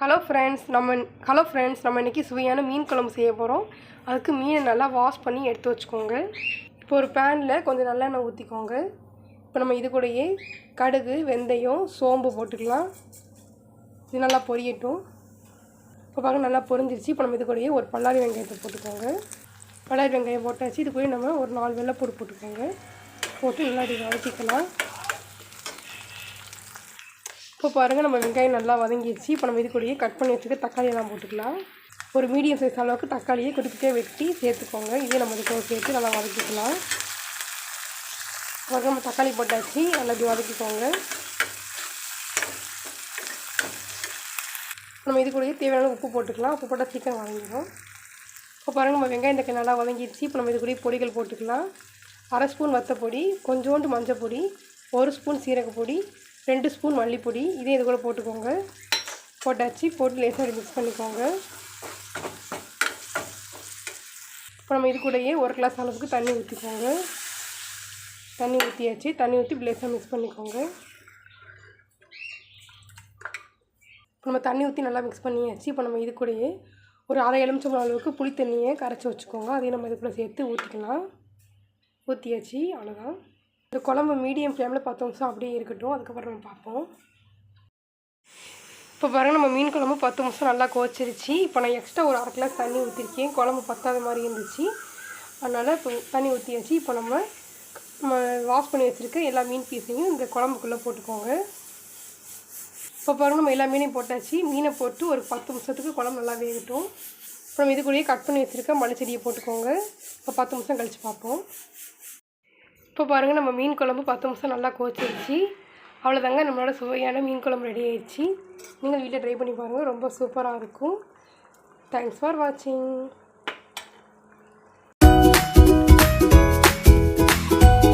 Hello friends நம்ம hello friends நம்ம இன்றைக்கி சுவையான மீன் குழம்பு செய்ய போகிறோம் அதுக்கு மீனை நல்லா வாஷ் பண்ணி எடுத்து வச்சுக்கோங்க. இப்போ ஒரு பேனில் கொஞ்சம் நல்லெண்ணெய் ஊற்றிக்கோங்க இப்போ நம்ம இது கூடயே கடுகு வெந்தயம் சோம்பு போட்டுக்கலாம். இது நல்லா பொரியட்டும். இப்போ பார்க்க நல்லா பொரிஞ்சிருச்சு. இப்போ நம்ம இது கூடயே ஒரு பல்லாரி வெங்காயத்தை போட்டுக்கோங்க. பல்லாரி வெங்காயம் போட்டாச்சு. இது கூட நம்ம ஒரு நாலு வெள்ளைப்பூடு போட்டுக்கோங்க. போட்டு நல்லா இது வதக்கிக்கலாம். இப்போ பாருங்கள் நம்ம வெங்காயம் நல்லா வதங்கிடுச்சு இப்போ நம்ம இது கூடயே கட் பண்ணி வச்சுக்க தக்காளியெல்லாம் போட்டுக்கலாம். ஒரு மீடியம் சைஸ் அளவுக்கு தக்காளியை குட்டி வெட்டி சேர்த்துக்கோங்க. இதே நம்ம இதுக்கு சேர்த்து நல்லா வதக்கிக்கலாம். அப்புறம் நம்ம தக்காளி போட்டாச்சு. நல்லா இப்படி வதக்கிக்கோங்க. நம்ம இது கூடயே தேவையான உப்பு போட்டுக்கலாம். உப்பு போட்டால் சீக்கிரம் வதங்கிடும். இப்போ பாருங்கள் நம்ம வெங்காயம் தக்காளி நல்லா வதங்கிடுச்சு இப்போ நம்ம இது கூடயே பொடிகள் போட்டுக்கலாம். அரை ஸ்பூன் வத்தப்பொடி கொஞ்சோண்டு மஞ்சள் பொடி ஒரு ஸ்பூன் சீரகப்பொடி ரெண்டு ஸ்பூன் மல்லிப்பொடி இதே இது கூட போட்டுக்கோங்க. போட்டாச்சு போட்டு லேசாக மிக்ஸ் பண்ணிக்கோங்க. இப்போ நம்ம இது கூடயே ஒரு கிளாஸ் அளவுக்கு தண்ணி ஊற்றிக்கோங்க தண்ணி ஊற்றியாச்சு தண்ணி ஊற்றி லேசாக மிக்ஸ் பண்ணிக்கோங்க. இப்போ நம்ம தண்ணி ஊற்றி நல்லா மிக்ஸ் பண்ணியாச்சு. இப்போ நம்ம இது கூடயே ஒரு அரை எலுமிச்சம்பழம் அளவுக்கு புளி தண்ணியை கரைச்சி வச்சுக்கோங்க. அதையும் நம்ம இது கூட சேர்த்து ஊற்றிக்கலாம் ஊற்றியாச்சு அவ்வளோதான் இந்த குழம்பு மீடியம் ஃப்ளேமில் பத்து நிமிஷம் அப்படியே இருக்கட்டும். அதுக்கப்புறம் நம்ம பார்ப்போம். இப்போ பாருங்கள் நம்ம மீன் குழம்பு பத்து நிமிஷம் நல்லா கோச்சிருச்சு. இப்போ நான் எக்ஸ்ட்ரா ஒரு அரை கிளாஸ் தண்ணி ஊற்றிருக்கேன் குழம்பு பத்தாத மாதிரி இருந்துச்சு. அதனால் இப்போ தண்ணி ஊற்றியாச்சு இப்போ நம்ம நம்ம வாஷ் பண்ணி வச்சுருக்க எல்லா மீன் பீஸையும் இந்த குழம்புக்குள்ளே போட்டுக்கோங்க. இப்போ பாருங்கள் நம்ம எல்லா மீனையும் போட்டாச்சு. மீனை போட்டு ஒரு பத்து நிமிஷத்துக்கு குழம்பு நல்லா வேகட்டும். அப்புறம் இதுக்குள்ளேயே இது கூடயே கட் பண்ணி வச்சுருக்க மல்லிச்செடியை போட்டுக்கோங்க. இப்போ பத்து நிமிஷம் கழித்து பார்ப்போம். இப்போ பாருங்கள் நம்ம மீன் குழம்பு பத்து நிமிஷம் நல்லா கோச்சிருச்சு அவ்வளோதாங்க நம்மளோட சுவையான மீன் குழம்பு ரெடி ஆயிடுச்சு. நீங்கள் வீட்டில் ட்ரை பண்ணி பாருங்கள் ரொம்ப சூப்பராக இருக்கும். தேங்க்ஸ் ஃபார் வாட்சிங்